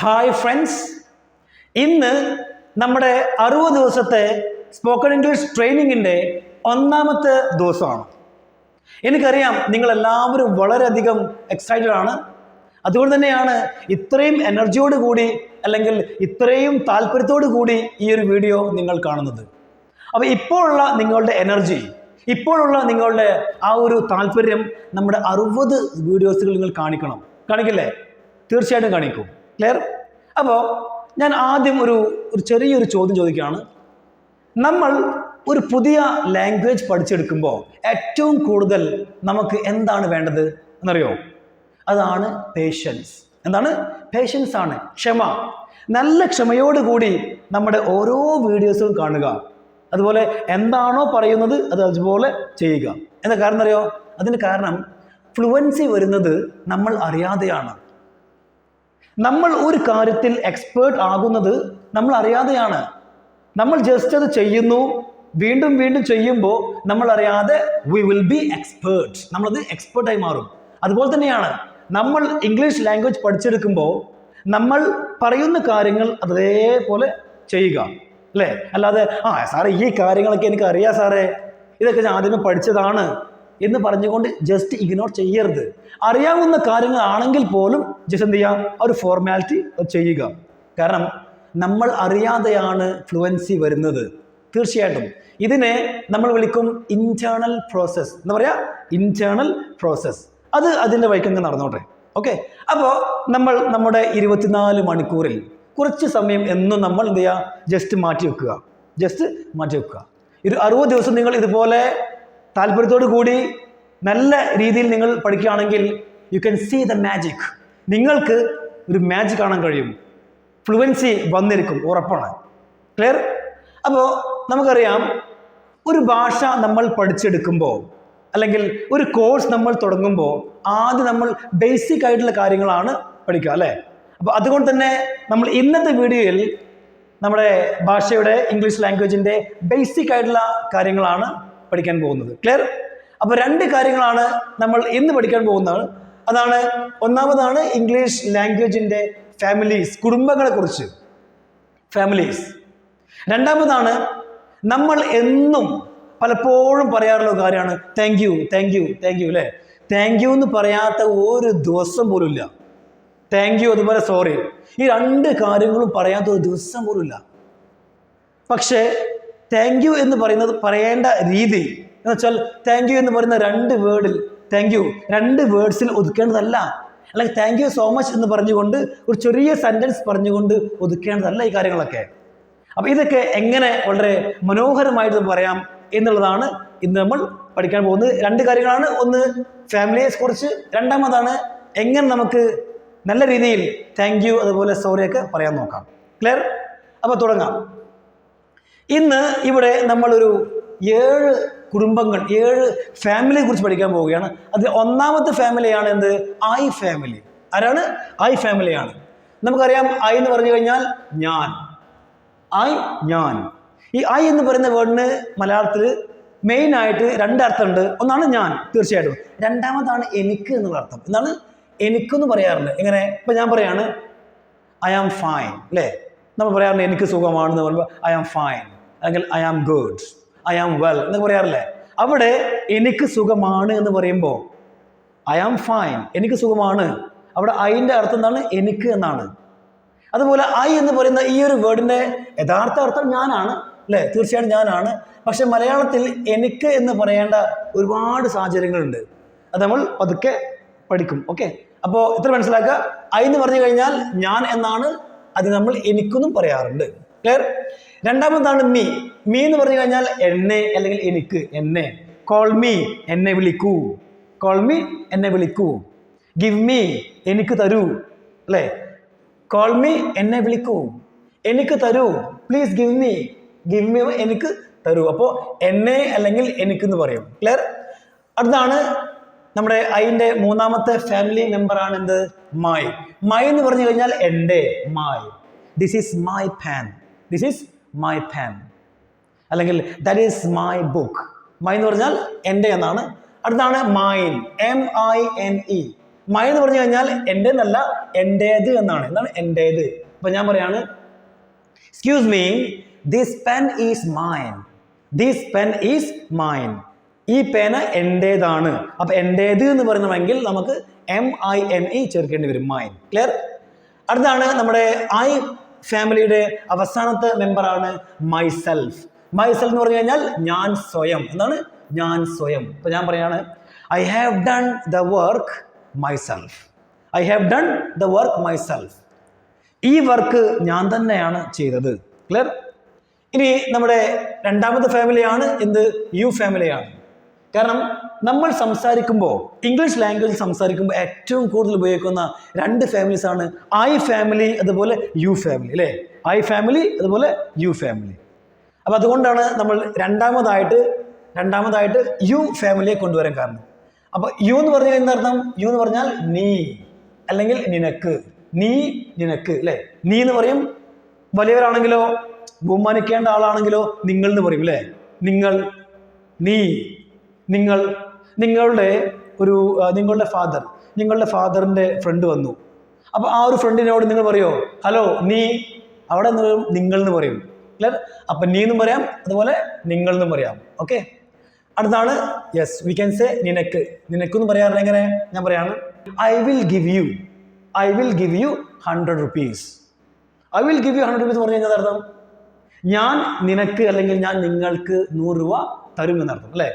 Hi friends ഇന്ന് നമ്മുടെ അറുപത് ദിവസത്തെ സ്പോക്കൺ ഇംഗ്ലീഷ് ട്രെയിനിങ്ങിന്റെ ഒന്നാമത്തെ ദിവസമാണ്. എനിക്കറിയാം നിങ്ങൾ എല്ലാവരും വളരെയധികം എക്സൈറ്റഡ് ആണ്. അതുകൊണ്ട് തന്നെയാണ് ഇത്രയും എനർജിയോട് കൂടി അല്ലെങ്കിൽ ഇത്രയും താല്പര്യത്തോടു കൂടി ഈ ഒരു വീഡിയോ നിങ്ങൾ കാണുന്നത്. അപ്പോൾ ഇപ്പോഴുള്ള നിങ്ങളുടെ എനർജി ഇപ്പോഴുള്ള നിങ്ങളുടെ ആ ഒരു താല്പര്യം നമ്മുടെ അറുപത് വീഡിയോസുകൾ നിങ്ങൾ കാണിക്കണം. കാണിക്കില്ലേ? തീർച്ചയായിട്ടും കാണിക്കും. ക്ലിയർ അപ്പോൾ ഞാൻ ആദ്യം ഒരു ഒരു ചെറിയൊരു ചോദ്യം ചോദിക്കുകയാണ്. നമ്മൾ ഒരു പുതിയ ലാംഗ്വേജ് പഠിച്ചെടുക്കുമ്പോൾ ഏറ്റവും കൂടുതൽ നമുക്ക് എന്താണ് വേണ്ടത് എന്നറിയോ? അതാണ് പേഷ്യൻസ് എന്താണ്? പേഷ്യൻസ് ആണ്. ക്ഷമ. നല്ല ക്ഷമയോടുകൂടി നമ്മുടെ ഓരോ വീഡിയോസും കാണുക. അതുപോലെ എന്താണോ പറയുന്നത് അത് അതുപോലെ ചെയ്യുക. എന്താ കാരണം അറിയോ അതിന് കാരണം ഫ്ലുവൻസി വരുന്നത് നമ്മൾ അറിയാതെയാണ്. നമ്മൾ ഒരു കാര്യത്തിൽ എക്സ്പേർട്ട് ആകുന്നത് നമ്മൾ അറിയാതെയാണ് നമ്മൾ ജസ്റ്റ് അത് ചെയ്യുന്നു വീണ്ടും വീണ്ടും ചെയ്യുമ്പോൾ നമ്മൾ അറിയാതെ വി വിൽ ബി എക്സ്പേർട്ട് നമ്മളത് എക്സ്പേർട്ടായി മാറും. അതുപോലെ തന്നെയാണ് നമ്മൾ ഇംഗ്ലീഷ് ലാംഗ്വേജ് പഠിച്ചെടുക്കുമ്പോൾ നമ്മൾ പറയുന്ന കാര്യങ്ങൾ അതേപോലെ ചെയ്യുക. അല്ലേ? അല്ലാതെ ആ സാറേ ഈ കാര്യങ്ങളൊക്കെ എനിക്ക് അറിയാം സാറേ. ഇതൊക്കെ ഞാൻ ആദ്യമേ പഠിച്ചതാണ്. എന്ന് പറഞ്ഞുകൊണ്ട് ജസ്റ്റ് ഇഗ്നോർ ചെയ്യരുത്. അറിയാവുന്ന കാര്യങ്ങളാണെങ്കിൽ പോലും ജസ്റ്റ് എന്ത് ചെയ്യുക? ഒരു ഫോർമാലിറ്റി ചെയ്യുക. കാരണം നമ്മൾ അറിയാതെയാണ് ഫ്ലുവൻസി വരുന്നത്. തീർച്ചയായിട്ടും. ഇതിനെ നമ്മൾ വിളിക്കും ഇന്റേണൽ പ്രോസസ്സ് എന്ന് പറയുക ഇന്റേണൽ പ്രോസസ്സ് അത് അതിന്റെ വൈക്കങ്ങ് നടന്നോട്ടെ. ഓക്കെ അപ്പോൾ നമ്മൾ നമ്മുടെ ഇരുപത്തിനാല് മണിക്കൂറിൽ കുറച്ച് സമയം എന്നും നമ്മൾ എന്ത് ചെയ്യുക? ജസ്റ്റ് മാറ്റി വെക്കുക. ജസ്റ്റ് മാറ്റി വെക്കുക. ഒരു അറുപത് ദിവസം നിങ്ങൾ ഇതുപോലെ താല്പര്യത്തോടു കൂടി നല്ല രീതിയിൽ നിങ്ങൾ പഠിക്കുകയാണെങ്കിൽ you can see the magic നിങ്ങൾക്ക് ഒരു മാജിക് കാണാൻ കഴിയും. ഫ്ലുവൻസി വന്നിരിക്കും ഉറപ്പാണ്. ക്ലിയർ അപ്പോൾ നമുക്കറിയാം ഒരു ഭാഷ നമ്മൾ പഠിച്ചെടുക്കുമ്പോൾ അല്ലെങ്കിൽ ഒരു കോഴ്സ് നമ്മൾ തുടങ്ങുമ്പോൾ ആദ്യം നമ്മൾ ബേസിക് ആയിട്ടുള്ള കാര്യങ്ങളാണ് പഠിക്കുക അല്ലേ? അപ്പോൾ അതുകൊണ്ട് തന്നെ നമ്മൾ ഇന്നത്തെ വീഡിയോയിൽ നമ്മുടെ ഭാഷയുടെ ഇംഗ്ലീഷ് ലാംഗ്വേജിന്റെ ബേസിക് ആയിട്ടുള്ള കാര്യങ്ങളാണ് പഠിക്കാൻ പോകുന്നത്. ക്ലിയർ അപ്പോൾ രണ്ട് കാര്യങ്ങളാണ് നമ്മൾ ഇന്ന് പഠിക്കാൻ പോകുന്നത്. അതാണ് ഒന്നാമതാണ് ഇംഗ്ലീഷ് ലാംഗ്വേജിന്റെ ഫാമിലീസ് കുടുംബങ്ങളെ കുറിച്ച് ഫാമിലീസ് രണ്ടാമതാണ് നമ്മൾ എന്നും പലപ്പോഴും പറയാറുള്ള കാര്യമാണ് thank you thank you thank you അല്ലേ താങ്ക് യു എന്ന് പറയാത്ത ഒരു ദിവസം പോലും ഇല്ല. താങ്ക് യു അതുപോലെ സോറി ഈ രണ്ട് കാര്യങ്ങളും പറയാത്ത ഒരു ദിവസം പോലും ഇല്ല. പക്ഷേ താങ്ക് യു എന്ന് പറയുന്നത് പറയേണ്ട രീതി. എന്ന് വെച്ചാൽ താങ്ക് യു എന്ന് പറയുന്ന രണ്ട് വേർഡിൽ താങ്ക് യു രണ്ട് വേർഡ്സിൽ ഒതുക്കേണ്ടതല്ല. അല്ലെങ്കിൽ താങ്ക് യു സോ മച്ച് എന്ന് പറഞ്ഞുകൊണ്ട് ഒരു ചെറിയ സെന്റൻസ് പറഞ്ഞുകൊണ്ട് ഒതുക്കേണ്ടതല്ല ഈ കാര്യങ്ങളൊക്കെ. അപ്പോൾ ഇതൊക്കെ എങ്ങനെ വളരെ മനോഹരമായിട്ട് പറയാം എന്നുള്ളതാണ് ഇന്ന് നമ്മൾ പഠിക്കാൻ പോകുന്നത്. രണ്ട് കാര്യങ്ങളാണ്. ഒന്ന് ഫാമിലിയെ കുറിച്ച് രണ്ടാമതാണ് എങ്ങനെ നമുക്ക് നല്ല രീതിയിൽ താങ്ക് യു അതുപോലെ സോറിയൊക്കെ പറയാൻ നോക്കാം. ക്ലിയർ അപ്പോൾ തുടങ്ങാം. ഇന്ന് ഇവിടെ നമ്മളൊരു ഏഴ് കുടുംബങ്ങൾ ഏഴ് ഫാമിലിയെ കുറിച്ച് പഠിക്കാൻ പോവുകയാണ്. അതിൽ ഒന്നാമത്തെ ഫാമിലിയാണ് എന്ത്? ഐ ഫാമിലി ആരാണ്? ഐ ഫാമിലിയാണ് നമുക്കറിയാം ഐ എന്ന് പറഞ്ഞു കഴിഞ്ഞാൽ ഞാൻ. ഐ ഞാൻ. ഈ ഐ എന്ന് പറയുന്ന വേർഡിന് മലയാളത്തിൽ മെയിൻ ആയിട്ട് രണ്ട് അർത്ഥമുണ്ട്. ഒന്നാണ് ഞാൻ തീർച്ചയായിട്ടും. രണ്ടാമതാണ് എനിക്ക് എന്നുള്ള അർത്ഥം. എന്നാണ് എനിക്കെന്ന് പറയാറുണ്ട്. എങ്ങനെ? ഇപ്പം ഞാൻ പറയാണ് ഐ ആം ഫൈൻ അല്ലേ? നമ്മൾ പറയാറുണ്ട് എനിക്ക് സുഖമാണെന്ന് പറയുമ്പോൾ ഐ ആം ഫൈൻ അല്ലെങ്കിൽ I am good I am well എന്നൊക്കെ പറയാറില്ലേ? അവിടെ എനിക്ക് സുഖമാണ് എന്ന് പറയുമ്പോൾ ഐ ആം ഫൈൻ എനിക്ക് സുഖമാണ്. അവിടെ ഐന്റെ അർത്ഥം എന്താണ്? എനിക്ക് എന്നാണ്. അതുപോലെ ഐ എന്ന് പറയുന്ന ഈ ഒരു വേർഡിന്റെ യഥാർത്ഥ അർത്ഥം ഞാനാണ് അല്ലേ? തീർച്ചയായും ഞാനാണ്. പക്ഷെ മലയാളത്തിൽ എനിക്ക് എന്ന് പറയേണ്ട ഒരുപാട് സാഹചര്യങ്ങളുണ്ട്. അത് നമ്മൾ പതുക്കെ പഠിക്കും ഓക്കെ അപ്പോൾ ഇത്ര മനസ്സിലാക്കുക? ഐ എന്ന് പറഞ്ഞു കഴിഞ്ഞാൽ ഞാൻ എന്നാണ് അത് നമ്മൾ എനിക്കൊന്നും പറയാറുണ്ട്. Clear രണ്ടാമതാണ് me. മീ എന്ന് പറഞ്ഞു കഴിഞ്ഞാൽ എന്നെ അല്ലെങ്കിൽ എനിക്ക് എന്നെ. കോൾ മീ എന്നെ വിളിക്കൂ. കോൾ മീ എന്നെ വിളിക്കൂ. ഗിവ് മീ എനിക്ക് തരൂ. അല്ലേ? കോൾ മീ എന്നെ വിളിക്കൂ. എനിക്ക് തരൂ. Please give me give me എനിക്ക് തരൂ. അപ്പോൾ എന്നെ അല്ലെങ്കിൽ എനിക്കെന്ന് പറയും. ക്ലിയർ അടുത്താണ് നമ്മുടെ അതിന്റെ മൂന്നാമത്തെ ഫാമിലി മെമ്പറാണ് എന്ത്? മൈ മൈ എന്ന് പറഞ്ഞു കഴിഞ്ഞാൽ എന്റെ my this is my fan this is my pan അല്ലെങ്കിൽ that is my book my എന്ന് പറഞ്ഞാൽ എന്റെ എന്നാണ്. അടുത്താണ് mine M I N E my എന്ന് പറഞ്ഞു കഴിഞ്ഞാൽ എന്റെ എന്നല്ല എന്റേത് എന്നാണ്. എന്താണ് എന്റേത് അപ്പൊ ഞാൻ പറയാണ് excuse me this pen is mine this pen is mine ഈ പേന എന്റേതാണ് അപ്പൊ എന്റേത് എന്ന് പറയണമെങ്കിൽ നമുക്ക് എം ഐ എൻ ഇ ചേർക്കേണ്ടി വരും മൈൻ ക്ലിയർ അടുത്താണ് നമ്മുടെ ഐ ഫാമിലിയുടെ അവസാനത്തെ മെമ്പറാണ് മൈസെൽഫ്. മൈസെൽഫ് എന്ന് പറഞ്ഞു കഴിഞ്ഞാൽ ഞാൻ സ്വയം. എന്താണ്? ഞാൻ സ്വയം. ഇപ്പൊ ഞാൻ പറയാണ് I have done the work myself I have done the work myself ഈ വർക്ക് ഞാൻ തന്നെയാണ് ചെയ്തത്. ക്ലിയർ ഇനി നമ്മുടെ രണ്ടാമത്തെ ഫാമിലിയാണ് എന്ത്? യു ഫാമിലിയാണ് കാരണം നമ്മൾ സംസാരിക്കുമ്പോൾ ഇംഗ്ലീഷ് ലാംഗ്വേജ് സംസാരിക്കുമ്പോൾ ഏറ്റവും കൂടുതൽ ഉപയോഗിക്കുന്ന രണ്ട് ഫാമിലീസ് ആണ് ഐ ഫാമിലി അതുപോലെ യു ഫാമിലി അല്ലേ? ഐ ഫാമിലി അതുപോലെ യു ഫാമിലി അപ്പോൾ അതുകൊണ്ടാണ് നമ്മൾ രണ്ടാമതായിട്ട് രണ്ടാമതായിട്ട് യു ഫാമിലിയെ കൊണ്ടുവരാൻ കാരണം. അപ്പോൾ യു എന്ന് പറഞ്ഞാൽ എന്തർത്ഥം? യു എന്ന് പറഞ്ഞാൽ നീ അല്ലെങ്കിൽ നിനക്ക്. നീ നിനക്ക് അല്ലേ? നീ എന്ന് പറയും. വലിയവരാണെങ്കിലോ ബഹുമാനിക്കേണ്ട ആളാണെങ്കിലോ നിങ്ങൾ എന്ന് പറയും അല്ലേ? നിങ്ങൾ നീ. നിങ്ങൾ നിങ്ങളുടെ ഒരു നിങ്ങളുടെ ഫാദർ നിങ്ങളുടെ ഫാദറിന്റെ ഫ്രണ്ട് വന്നു. അപ്പോൾ ആ ഒരു ഫ്രണ്ടിനോട് നിങ്ങൾ പറയോ ഹലോ നീ അവിടെ നിന്ന് നിങ്ങൾ എന്ന് പറയും. ക്ലിയർ അപ്പം നീ എന്നും പറയാം അതുപോലെ നിങ്ങൾ എന്നും പറയാം. ഓക്കെ അടുത്താണ് യെസ് വി ക്യാൻ സേ നിനക്ക്. നിനക്കെന്ന് പറയാറുണ്ട് എങ്ങനെ ഞാൻ പറയാണ് I will give you I will give you hundred rupees I will give you hundred rupees പറഞ്ഞു കഴിഞ്ഞാൽ അർത്ഥം? ഞാൻ നിനക്ക് അല്ലെങ്കിൽ ഞാൻ നിങ്ങൾക്ക് നൂറ് രൂപ തരും എന്നർത്ഥം അല്ലേ?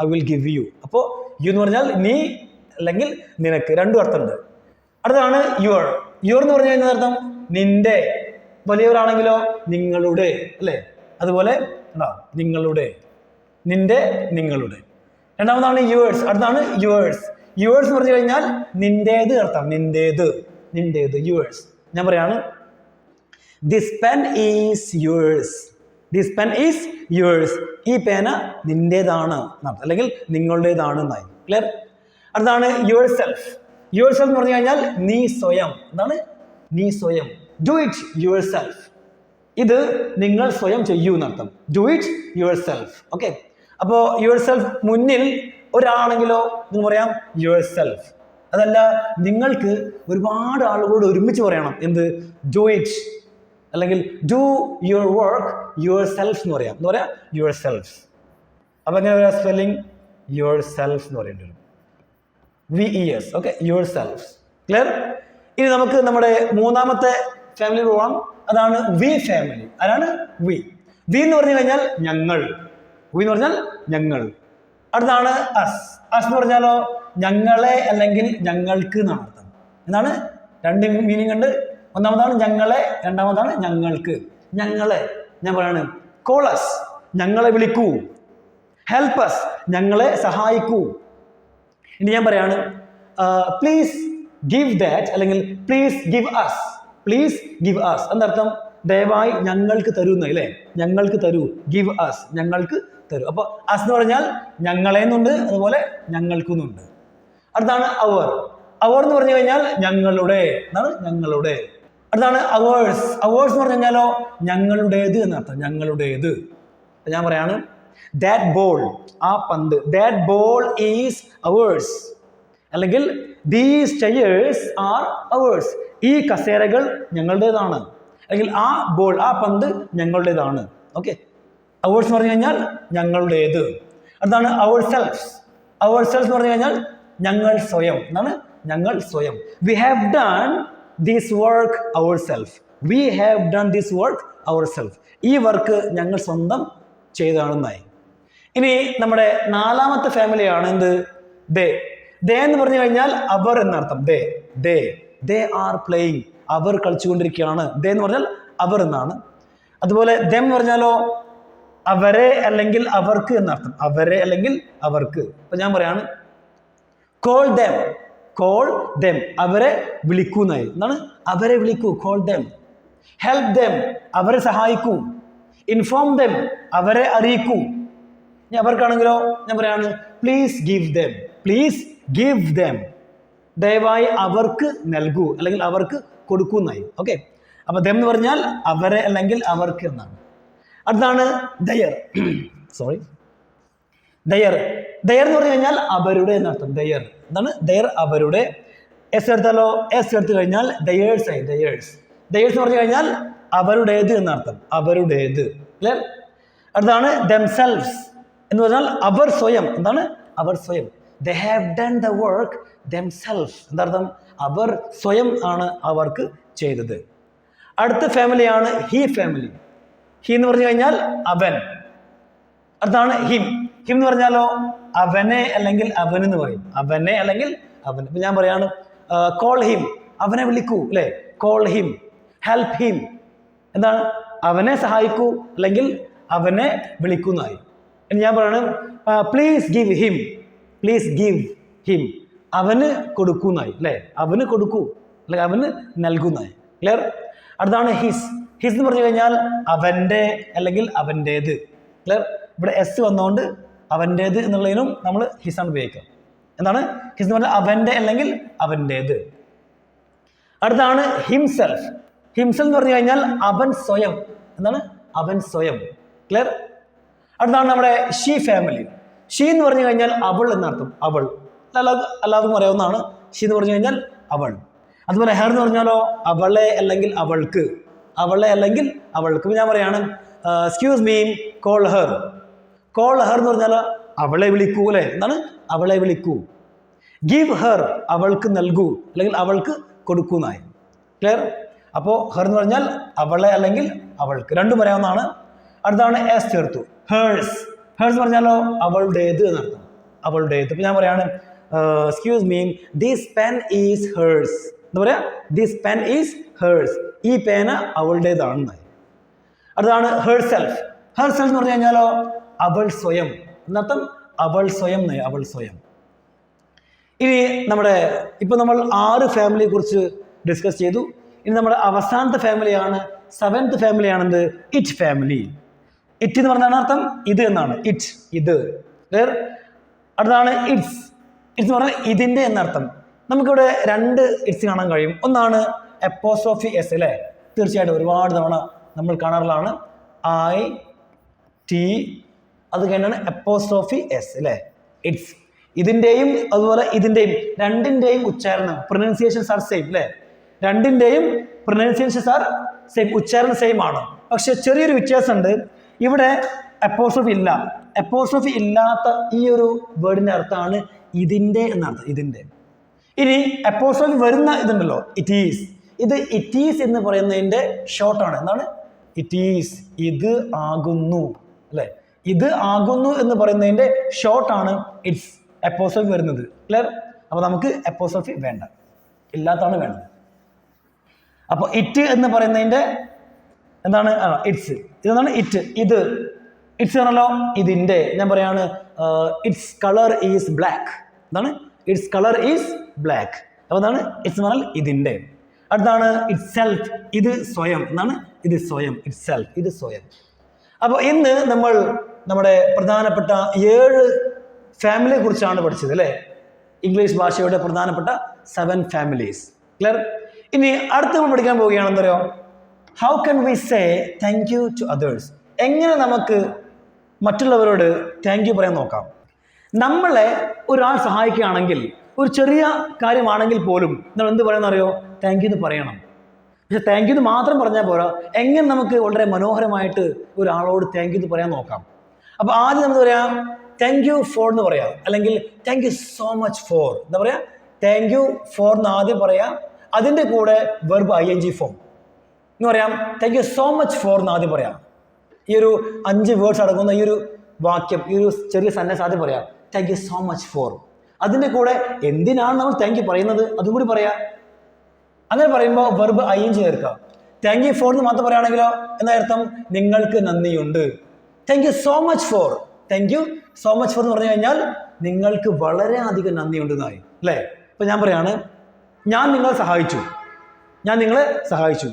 ഐ വിൽ ഗിവ് യു അപ്പോൾ യു എന്ന് പറഞ്ഞാൽ നീ അല്ലെങ്കിൽ നിനക്ക് രണ്ടു അർത്ഥമുണ്ട്. അടുത്താണ് യുവർ യുവർ എന്ന് പറഞ്ഞാൽ എന്നർത്ഥം നിന്റെ. വലിയവരാണെങ്കിലോ? നിങ്ങളുടെ. അല്ലേ? അതുപോലെ എന്താ? നിങ്ങളുടെ. നിന്റെ നിങ്ങളുടെ. രണ്ടാമതാണ് യുവേഴ്സ് അടുത്താണ് യുവേഴ്സ് യുവേഴ്സ് എന്ന് പറഞ്ഞു കഴിഞ്ഞാൽ നിന്റേത് അർത്ഥം. നിന്റേത്. നിന്റേത്. യുവേഴ്സ് ഞാൻ പറയാണ് this pen is yours this pen is yours ഈ പേന നിന്റേതാണ് എന്നർത്ഥം അല്ലെങ്കിൽ നിങ്ങളുടേതാണ് എന്നായി. ക്ലിയർ അടുത്താണ് യുവർ സെൽഫ് യുവർ സെൽഫ് എന്ന് പറഞ്ഞു കഴിഞ്ഞാൽ നീ സ്വയം. എന്താണ്? നീ സ്വയം. ഡു ഇറ്റ് യുവർ സെൽഫ് ഇത് നിങ്ങൾ സ്വയം ചെയ്യൂ എന്നർത്ഥം. Do it your self okay അപ്പോൾ യുവർ സെൽഫ് മുന്നിൽ ഒരാളാണെങ്കിലോ എന്ന് പറയാം യുവർ സെൽഫ് അതല്ല നിങ്ങൾക്ക് ഒരുപാട് ആളുകളോട് ഒരുമിച്ച് പറയണം. എന്ത്? ഡു ഇറ്റ് അല്ലെങ്കിൽ do your work your self എന്ന് പറയാം. എന്ന് പറയാം യുവർ സെൽഫ് അപ്പം എങ്ങനെ പറയാം സ്പെല്ലിംഗ് യുവർ സെൽഫ് എന്ന് പറയേണ്ടി വരും. V E S okay yourself clear ഇനി നമുക്ക് നമ്മുടെ മൂന്നാമത്തെ ഫാമിലി പോകാം അതാണ് വി ഫാമിലി അതാണ് വി വി എന്ന് പറഞ്ഞു കഴിഞ്ഞാൽ ഞങ്ങൾ. വി എന്ന് പറഞ്ഞാൽ ഞങ്ങൾ. അടുത്താണ് അസ് അസ് എന്ന് പറഞ്ഞാലോ ഞങ്ങളെ അല്ലെങ്കിൽ ഞങ്ങൾക്ക് എന്നാണ് അർത്ഥം. എന്താണ്? രണ്ട് മീനിങ് ഉണ്ട്. ഒന്നാമതാണ് ഞങ്ങളെ രണ്ടാമതാണ് ഞങ്ങൾക്ക്. ഞങ്ങളെ ഞാൻ പറയാണ് കോളസ് ഞങ്ങളെ വിളിക്കൂ. ഹെൽപ്പസ് ഞങ്ങളെ സഹായിക്കൂ. ഇനി ഞാൻ പറയാണ് പ്ലീസ് ഗിവ് ദാറ്റ് അല്ലെങ്കിൽ please give us please give us എന്നർത്ഥം ദയവായി ഞങ്ങൾക്ക് തരൂ അല്ലേ? ഞങ്ങൾക്ക് തരൂ ഗിവ് അസ് ഞങ്ങൾക്ക് തരൂ. അപ്പോൾ അസ് എന്ന് പറഞ്ഞാൽ ഞങ്ങളെ എന്നുണ്ട് അതുപോലെ ഞങ്ങൾക്കുന്നുണ്ട്. അടുത്താണ് അവർ അവർ എന്ന് പറഞ്ഞു കഴിഞ്ഞാൽ ഞങ്ങളുടെ. എന്നാണ് ഞങ്ങളുടെ. അടുത്താണ് അവേഴ്സ് അവേഴ്സ് എന്ന് പറഞ്ഞു കഴിഞ്ഞാലോ ഞങ്ങളുടേത് എന്നർത്ഥം ഞങ്ങളുടേത്. ഞാൻ പറയാണ് ദാറ്റ് ബോൾ ആ പന്ത് ദാറ്റ് ബോൾ ഈസ് അവേഴ്സ് അല്ലെങ്കിൽ ദീസ് ചെയേഴ്സ് ആർ അവേഴ്സ് ഈ കസേരകൾ ഞങ്ങളുടേതാണ്. അല്ലെങ്കിൽ ആ ബോൾ ആ പന്ത് ഞങ്ങളുടേതാണ്. ഓക്കെ അവേഴ്സ് എന്ന് പറഞ്ഞു കഴിഞ്ഞാൽ ഞങ്ങളുടേത്. അതാണ് അവർ സെൽഫ്സ് അവർ സെൽഫ് എന്ന് പറഞ്ഞു കഴിഞ്ഞാൽ ഞങ്ങൾ സ്വയം. എന്നാണ് ഞങ്ങൾ സ്വയം. We have done this work our self we have done this work our self ഈ വർക്ക് ഞങ്ങൾ സ്വന്തം ചെയ്തതാണെന്നായി ഇനി നമ്മുടെ നാലാമത്തെ ഫാമിലിയാണ് എന്ത്? ദേ. ദേ എന്ന് പറഞ്ഞു കഴിഞ്ഞാൽ അവർ എന്നർത്ഥം. ദേ ദേ. ദേ ആർ പ്ലേയിങ് അവർ കളിച്ചുകൊണ്ടിരിക്കുകയാണ്. ദേ എന്ന് പറഞ്ഞാൽ അവർ എന്നാണ്. അതുപോലെ ദം എന്ന് പറഞ്ഞാലോ അവരെ അല്ലെങ്കിൽ അവർക്ക് എന്നർത്ഥം. അവരെ അല്ലെങ്കിൽ അവർക്ക്. അപ്പൊ ഞാൻ പറയാണ് കോൾ ദം കോൾ ദം അവരെ വിളിക്കൂ എന്നായി. എന്താണ്? അവരെ വിളിക്കൂ കോൾ ദം ഹെൽപ്പ് ദം അവരെ സഹായിക്കൂ. ഇൻഫോം ദം അവരെ അറിയിക്കൂ. ഇനി അവർക്കാണെങ്കിലോ? ഞാൻ പറയാണ് please give them please give them ദയവായി അവർക്ക് നൽകൂ അല്ലെങ്കിൽ അവർക്ക് കൊടുക്കൂ എന്നായി. ഓക്കെ അപ്പൊ ദം എന്ന് പറഞ്ഞാൽ അവരെ അല്ലെങ്കിൽ അവർക്ക് എന്നാണ്. അടുത്താണ് ദയർ സോറി ദയർ ദയർ എന്ന് പറഞ്ഞു കഴിഞ്ഞാൽ അവരുടെ എന്നർത്ഥം ദയർ. എന്താണ്? ദയർ അവരുടെ. എസ് എടുത്താലോ? എസ് എടുത്തു കഴിഞ്ഞാൽ ദയേഴ്സ് ആയി ദയേഴ്സ് ദയേഴ്സ് എന്ന് പറഞ്ഞു കഴിഞ്ഞാൽ അവരുടേത് എന്നർത്ഥം അവരുടേത്. അല്ലേ അടുത്താണ് ദംസെൽവ്സ് എന്ന് പറഞ്ഞാൽ അവർ സ്വയം. എന്താണ്? അവർ സ്വയം. They have done the work themselves എന്താർത്ഥം? അവർ സ്വയം ആണ് അവർക്ക് ചെയ്തത്. അടുത്ത ഫാമിലിയാണ് ഹി ഫാമിലി ഹി എന്ന് പറഞ്ഞു കഴിഞ്ഞാൽ അവൻ. അടുത്താണ് ഹിം ഹിം എന്ന് പറഞ്ഞാലോ അവനെ അല്ലെങ്കിൽ അവൻ എന്ന് പറയും. അവനെ അല്ലെങ്കിൽ അവൻ. ഇപ്പൊ ഞാൻ പറയാണ് കോൾ ഹിം അവനെ വിളിക്കൂ അല്ലെ? കോൾ ഹിം ഹെൽപ്പ് ഹിം എന്താണ്? അവനെ സഹായിക്കൂ അല്ലെങ്കിൽ അവനെ വിളിക്കുന്നായി ഇനി ഞാൻ പറയാണ് please give him please give him അവന് കൊടുക്കൂന്നായി അല്ലേ? അവന് കൊടുക്കൂ അല്ലെങ്കിൽ അവന് നൽകുന്നായി ക്ലിയർ അടുത്താണ് ഹിസ് ഹിസ് എന്ന് പറഞ്ഞു കഴിഞ്ഞാൽ അവന്റെ അല്ലെങ്കിൽ അവന്റേത്. ക്ലിയർ ഇവിടെ എസ് വന്നുകൊണ്ട് അവന്റേത് എന്നുള്ളതിനും നമ്മൾ ഹിസാണ് ഉപയോഗിക്കുക. എന്താണ്? ഹിസ് എന്ന് പറഞ്ഞാൽ അവന്റെ അല്ലെങ്കിൽ അവന്റേത്. അടുത്താണ് ഹിംസെൽഫ് ഹിംസെൽഫ് എന്ന് പറഞ്ഞു കഴിഞ്ഞാൽ അവൻ സ്വയം. എന്താണ്? അവൻ സ്വയം. ക്ലിയർ അടുത്താണ് നമ്മുടെ ഷീ ഫാമിലി ഷീ എന്ന് പറഞ്ഞു കഴിഞ്ഞാൽ അവൾ എന്നർത്ഥം. അവൾ. എല്ലാവർക്കും എല്ലാവർക്കും അറിയാവുന്നതാണ്. ഷീ എന്ന് പറഞ്ഞു കഴിഞ്ഞാൽ അവൾ. അതുപോലെ ഹെർ എന്ന് പറഞ്ഞാലോ അവളെ അല്ലെങ്കിൽ അവൾക്ക്. അവളെ അല്ലെങ്കിൽ അവൾക്ക്. ഞാൻ പറയാണ് excuse me call her call her എന്ന് പറഞ്ഞാൽ അവളെ വിളിക്കൂ അല്ലേ? എന്താണ്? അവളെ വിളിക്കൂ. ഗീവ് ഹെർ അവൾക്ക് നൽകൂ അല്ലെങ്കിൽ അവൾക്ക് കൊടുക്കൂന്നായി ക്ലിയർ അപ്പോൾ ഹെർ എന്ന് പറഞ്ഞാൽ അവളെ അല്ലെങ്കിൽ അവൾക്ക്. രണ്ടും പറയാവുന്നതാണ് അടുത്താണ് എസ് ചേർത്തു. ഹേഴ്സ് ഹേഴ്സ് എന്ന് പറഞ്ഞാലോ അവളുടേത് എന്നർത്ഥം അവളുടേത്. ഇപ്പം ഞാൻ പറയാണ് excuse me this pen is hers എന്താ പറയുക ദിസ് പെൻ ഈസ് ഹേഴ്സ് ഈ പേന അവളുടേതാണെന്നായി അടുത്താണ് ഹേഴ്സെൽഫ് ഹേഴ്സെൽഫ് എന്ന് പറഞ്ഞു കഴിഞ്ഞാലോ അവൾ സ്വയം. എന്നർത്ഥം അവൾ സ്വയം അവൾ സ്വയം. ഇനി നമ്മുടെ ഇപ്പൊ നമ്മൾ ആറ് ഫാമിലിയെ കുറിച്ച് ഡിസ്കസ് ചെയ്തു. ഇനി നമ്മുടെ അവസാനത്തെ ഫാമിലിയാണ് സെവൻത്ത് ഫാമിലിയാണെന്ത് ഇറ്റ് ഫാമിലി ഇറ്റ് എന്ന് പറഞ്ഞാണ് അർത്ഥം? ഇത് എന്നാണ്. ഇറ്റ് ഇത്. ക്ലിയർ അടുത്താണ് ഇറ്റ്സ് ഇറ്റ്സ് എന്ന് പറഞ്ഞാൽ ഇതിന്റെ എന്നർത്ഥം. നമുക്കിവിടെ രണ്ട് ഇറ്റ്സ് കാണാൻ കഴിയും. ഒന്നാണ് എപ്പോസോഫി എസ് അല്ലേ? തീർച്ചയായിട്ടും ഒരുപാട് തവണ നമ്മൾ കാണാറുള്ളതാണ്. ഐ ടി അത് കഴിഞ്ഞാണ് എപ്പോസ്ട്രോഫി എസ് അല്ലേ? ഇറ്റ്സ് ഇതിന്റെയും അതുപോലെ ഇതിന്റെയും രണ്ടിന്റെയും ഉച്ചാരണം പ്രൊനൗൺസിയേഷൻസ് ആർ സെയിം അല്ലേ? രണ്ടിന്റെയും പ്രൊനൗൺസിയേഷൻസ് ആർ സെയിം ഉച്ചാരണം സെയിം ആണ്. പക്ഷെ ചെറിയൊരു വ്യത്യാസമുണ്ട്. ഇവിടെ എപ്പോസ്ട്രോഫി ഇല്ല. എപ്പോസ്ട്രോഫി ഇല്ലാത്ത ഈ ഒരു വേർഡിന്റെ അർത്ഥമാണ് ഇതിന്റെ എന്നർത്ഥം ഇതിന്റെ ഇനി എപ്പോസ്ട്രോഫി വരുന്ന ഇതുണ്ടല്ലോ ഇറ്റ് ഈസ് ഇത് ഇറ്റ് ഈസ് എന്ന് പറയുന്നതിന്റെ ഷോർട്ടാണ് എന്താണ്? ഇറ്റ് ഈസ് ഇത് ആകുന്നു അല്ലേ? ഇത് ആകുന്നു എന്ന് പറയുന്നതിന്റെ ഷോർട്ടാണ് ഇറ്റ്സ് എപ്പോസോഫി വരുന്നത്. ക്ലിയർ അപ്പോൾ നമുക്ക് എപ്പോസോഫി വേണ്ട. ഇല്ലാത്താണ് വേണ്ടത്. അപ്പോൾ ഇറ്റ് എന്ന് പറയുന്നതിന്റെ എന്താണ്? ഇറ്റ്സ് ഇതെന്താണ്? ഇറ്റ് ഇത്. ഇറ്റ്സ് പറഞ്ഞല്ലോ ഇതിന്റെ. ഞാൻ പറയാണ് ഇറ്റ്സ് കളർ ഈസ് ബ്ലാക്ക് എന്താണ്? ഇറ്റ്സ് കളർ ഈസ് ബ്ലാക്ക് അപ്പോൾ എന്താണ്? ഇറ്റ്സ് പറഞ്ഞാൽ ഇതിന്റെ. അടുത്താണ് ഇറ്റ് സെൽഫ് ഇത് സ്വയം. എന്താണ്? ഇത് സ്വയം. ഇറ്റ് സെൽഫ് ഇത് സ്വയം. അപ്പോൾ ഇന്ന് നമ്മൾ നമ്മുടെ പ്രധാനപ്പെട്ട ഏഴ് ഫാമിലിയെ കുറിച്ചാണ് പഠിച്ചത് അല്ലേ? ഇംഗ്ലീഷ് ഭാഷയുടെ പ്രധാനപ്പെട്ട സെവൻ ഫാമിലീസ് ക്ലിയർ ഇനി അടുത്ത നമ്മൾ പഠിക്കാൻ പോവുകയാണ് എന്തോ how can we say thank you to others എങ്ങനെ നമുക്ക് മറ്റുള്ളവരോട് താങ്ക് യു പറയാൻ നോക്കാം? നമ്മളെ ഒരാൾ സഹായിക്കുകയാണെങ്കിൽ ഒരു ചെറിയ കാര്യമാണെങ്കിൽ പോലും നമ്മൾ എന്ത് പറയുന്ന അറിയോ? താങ്ക് യു എന്ന് പറയണം. പക്ഷെ താങ്ക് യു എന്ന് മാത്രം പറഞ്ഞാൽ പോരാ. എങ്ങനെ നമുക്ക് വളരെ മനോഹരമായിട്ട് ഒരാളോട് താങ്ക് യു എന്ന് പറയാൻ നോക്കാം? അപ്പോൾ ആദ്യം നമ്മൾ പറയാം താങ്ക് യു ഫോർ എന്ന് പറയാം. അല്ലെങ്കിൽ thank you so much for എന്താ പറയാ. താങ്ക് യു ഫോർ എന്ന് ആദ്യം പറയാം. അതിന്റെ കൂടെ verb I N G form എന്ന് പറയാം thank you so much for എന്ന് ആദ്യം പറയാം. ഈ ഒരു അഞ്ച് വേർഡ്സ് അടങ്ങുന്ന ഈ ഒരു വാക്യം ഈ ഒരു ചെറിയ സെന്റൻസ് ആദ്യം പറയാം thank you so much for അതിന്റെ കൂടെ എന്തിനാണ് നമ്മൾ താങ്ക് യു പറയുന്നത്? അതും കൂടി പറയാം. അങ്ങനെ പറയുമ്പോൾ വെർബ് ഐ എൻ ജി ചേർക്കാം. താങ്ക് യു ഫോർ എന്ന് മാത്രം പറയുകയാണെങ്കിലോ എന്നർത്ഥം നിങ്ങൾക്ക് നന്ദിയുണ്ട് thank you so much for thank you so much for എന്ന് പറഞ്ഞു കഴിഞ്ഞാൽ നിങ്ങൾക്ക് വളരെ അധികം നന്ദിയുണ്ട് എന്നായി അല്ലേ? ഇപ്പം ഞാൻ പറയാണ് ഞാൻ നിങ്ങളെ സഹായിച്ചു. ഞാൻ നിങ്ങളെ സഹായിച്ചു.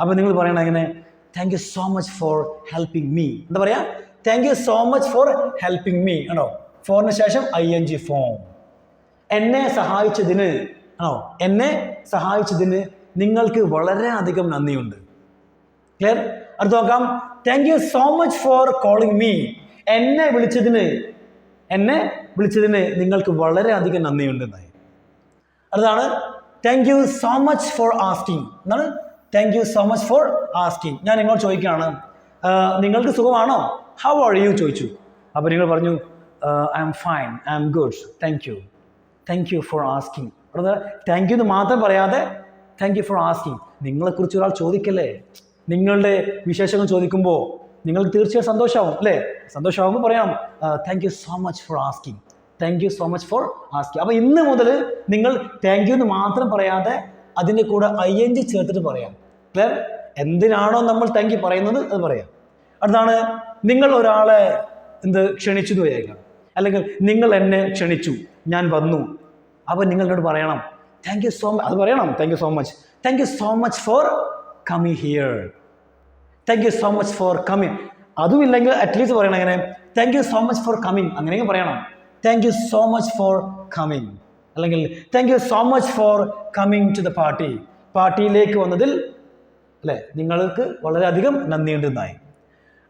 അപ്പോൾ നിങ്ങൾ പറയണ എങ്ങനെ? Thank you so much for helping me എന്താ പറയാ? Thank you so much for helping me ആണോ? ഫോറിന് ശേഷം ഐ എൻ ജി ഫോം എന്നെ സഹായിച്ചതിന് ആണോ? എന്നെ സഹായിച്ചതിന് നിങ്ങൾക്ക് വളരെ അധികം നന്ദിയുണ്ട്. ക്ലിയർ അടുത്ത് നോക്കാം. Thank you so much for calling me എന്നെ വിളിച്ചതിന് എന്നെ വിളിച്ചതിന് നിങ്ങൾക്ക് വളരെയധികം നന്ദിയുണ്ട് എന്നായി അടുത്താണ് thank you so much for asking എന്നാണ് thank you so much for asking ഞാൻ നിങ്ങളോട് ചോദിക്കുകയാണ്. നിങ്ങൾക്ക് സുഖമാണോ? ഹൗ ആർ യു ചോദിച്ചു. അപ്പോൾ നിങ്ങൾ പറഞ്ഞു I'm fine I'm good thank you thank you for asking thank you എന്ന് മാത്രം പറയാതെ താങ്ക് യു ഫോർ ആസ്കിങ് നിങ്ങളെക്കുറിച്ച് ഒരാൾ ചോദിക്കല്ലേ? നിങ്ങളുടെ വിശേഷങ്ങൾ ചോദിക്കുമ്പോൾ നിങ്ങൾക്ക് തീർച്ചയായും സന്തോഷമാവും അല്ലേ? സന്തോഷമാകുമ്പോൾ പറയാം thank you so much for asking thank you so much for asking അപ്പോൾ ഇന്ന് മുതൽ നിങ്ങൾ താങ്ക് യു എന്ന് മാത്രം പറയാതെ അതിന്റെ കൂടെ ഐ എൻ ജി ചേർത്തിട്ട് പറയാം. ക്ലിയർ എന്തിനാണോ നമ്മൾ താങ്ക് യു പറയുന്നത് അത് പറയാം. അടുത്താണ് നിങ്ങൾ ഒരാളെ എന്ത് ക്ഷണിച്ചു എന്ന് വിചാരിക്കാം അല്ലെങ്കിൽ നിങ്ങൾ എന്നെ ക്ഷണിച്ചു ഞാൻ വന്നു. അപ്പോൾ നിങ്ങൾ പറയണം താങ്ക് യു സോ മച്ച് അത് പറയണം thank you so much thank you so much for coming here thank you so much for coming അതുമില്ലെങ്കിൽ at least പറയണം എങ്ങനെ? Thank you so much for coming അങ്ങനെയും പറയണം. Thank you so much for coming അല്ലെങ്കിൽ thank you so much for coming to the party പാർട്ടിയിലേക്ക് വന്നതിൽ അല്ലേ? നിങ്ങൾക്ക് വളരെയധികം നന്ദിയുണ്ടെന്നായി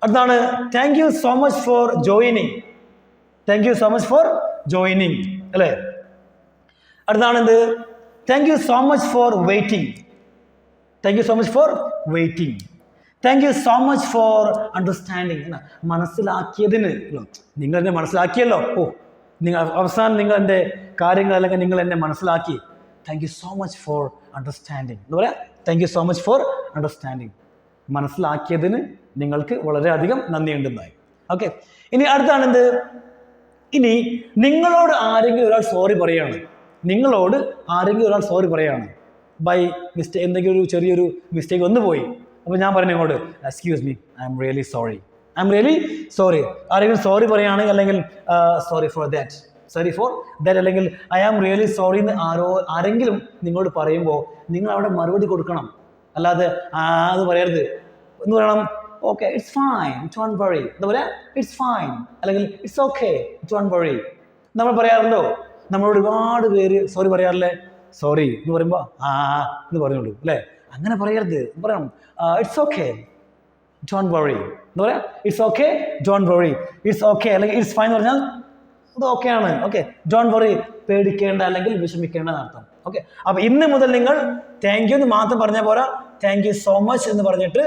അടുത്താണ് thank you so much for joining thank you so much for joining അല്ലേ? അടുത്താണ് എന്ത്? Thank you so much for waiting thank you so much for waiting thank you so much for understanding മനസ്സിലാക്കിയതിന്. നിങ്ങൾ എന്നെ മനസ്സിലാക്കിയല്ലോ. ഓ നിങ്ങൾ അവസാനം നിങ്ങൾ എന്റെ കാര്യങ്ങൾ അല്ലെങ്കിൽ നിങ്ങൾ എന്നെ മനസ്സിലാക്കി. Thank you so much for understanding എന്ന് പറയാം thank you so much for understanding മനസ്സിലാക്കിയതിന് നിങ്ങൾക്ക് വളരെയധികം നന്ദിയുണ്ടെന്നായി. ഓക്കെ ഇനി അടുത്താണ് എന്ത്? ഇനി നിങ്ങളോട് ആരെങ്കിലും ഒരാൾ സോറി പറയാണ്. നിങ്ങളോട് ആരെങ്കിലും ഒരാൾ സോറി പറയാണ്. ബൈ മിസ്റ്റേക്ക് എന്തെങ്കിലും ഒരു ചെറിയൊരു മിസ്റ്റേക്ക് വന്നു പോയി അപ്പോൾ ഞാൻ പറഞ്ഞു ഇങ്ങോട്ട് excuse me I'm really sorry I'm really sorry ആരെങ്കിലും സോറി പറയുകയാണെങ്കിൽ അല്ലെങ്കിൽ sorry for that sorry for that അല്ലെങ്കിൽ ഐ ആം റിയലി സോറി എന്ന് ആരോ ആരെങ്കിലും നിങ്ങളോട് പറയുമ്പോൾ നിങ്ങൾ അവിടെ മറുപടി കൊടുക്കണം. അല്ലാതെ ആ അത് പറയരുത്. എന്ന് പറയണം. Okay it's fine it one വഴി പറയുക ഇറ്റ്സ് ഫൈൻ അല്ലെങ്കിൽ ഇറ്റ്സ് ഓക്കെ ഇറ്റ് വൺ വഴി നമ്മൾ പറയാറുണ്ടോ? നമ്മളോട് ഒരുപാട് പേര് സോറി പറയാറില്ലേ? സോറി എന്ന് പറയുമ്പോൾ ആ എന്ന് പറഞ്ഞോളൂ അല്ലേ? അങ്ങനെ പറയരുത്. പറയണം ഇറ്റ്സ് ഓക്കെ ഡോൺ വറി എന്ന് പറയാം? It's okay don't worry it's okay അല്ലെങ്കിൽ ഇറ്റ്സ് ഫൈൻ എന്ന് പറഞ്ഞാൽ അത് ആണ്. ഓക്കെ ഡോൺ വറി പേടിക്കേണ്ട അല്ലെങ്കിൽ വിഷമിക്കേണ്ട എന്നർത്ഥം ഓക്കെ അപ്പോൾ ഇന്ന് മുതൽ നിങ്ങൾ താങ്ക് യു എന്ന് മാത്രം പറഞ്ഞാൽ പോരാ. താങ്ക് യു സോ മച്ച് എന്ന് പറഞ്ഞിട്ട്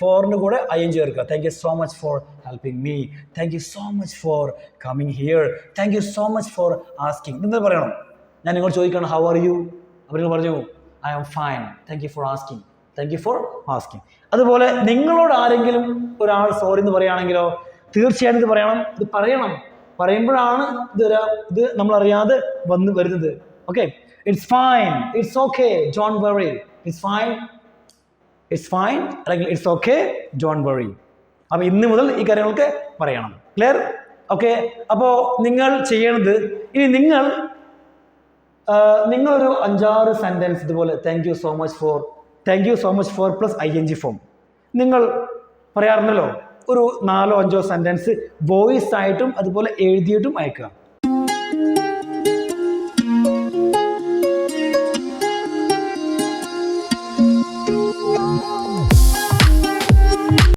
ഫോറിന് കൂടെ ഐ എൻ ചേർക്കുക. Thank you so much for helping me thank you so much for coming here thank you so much for asking എന്ന് പറയണം? ഞാൻ നിങ്ങളോട് ചോദിക്കണം ഹൗ ആർ യു അവർ പറഞ്ഞു I'm fine. Thank you for asking thank you for asking അതുപോലെ നിങ്ങളോട് ആരെങ്കിലും ഒരാൾ സോറി എന്ന് പറയുകയാണെങ്കിലോ തീർച്ചയായിട്ടും ഇത് പറയണം. ഇത് പറയണം. പറയുമ്പോഴാണ് ഇത് ഇത് നമ്മൾ അറിയാതെ വന്ന് വരുന്നത്. Okay it's fine it's okay John worry it's fine it's fine അല്ലെങ്കിൽ ഇറ്റ്സ് ഓക്കെ ജോൺ വറി അപ്പോൾ ഇന്ന് മുതൽ ഈ കാര്യങ്ങളൊക്കെ പറയണം. ക്ലിയർ ഓക്കെ അപ്പോൾ നിങ്ങൾ ചെയ്യണത് ഇനി നിങ്ങൾ നിങ്ങളൊരു അഞ്ചാറ് സെന്റൻസ് ഇതുപോലെ thank you so much for thank you so much for plus I N G form നിങ്ങൾ പറയാറുണ്ടല്ലോ ഒരു നാലോ അഞ്ചോ സെന്റൻസ് വോയിസ് ആയിട്ടും അതുപോലെ എഴുതിയിട്ടും അയക്കുക.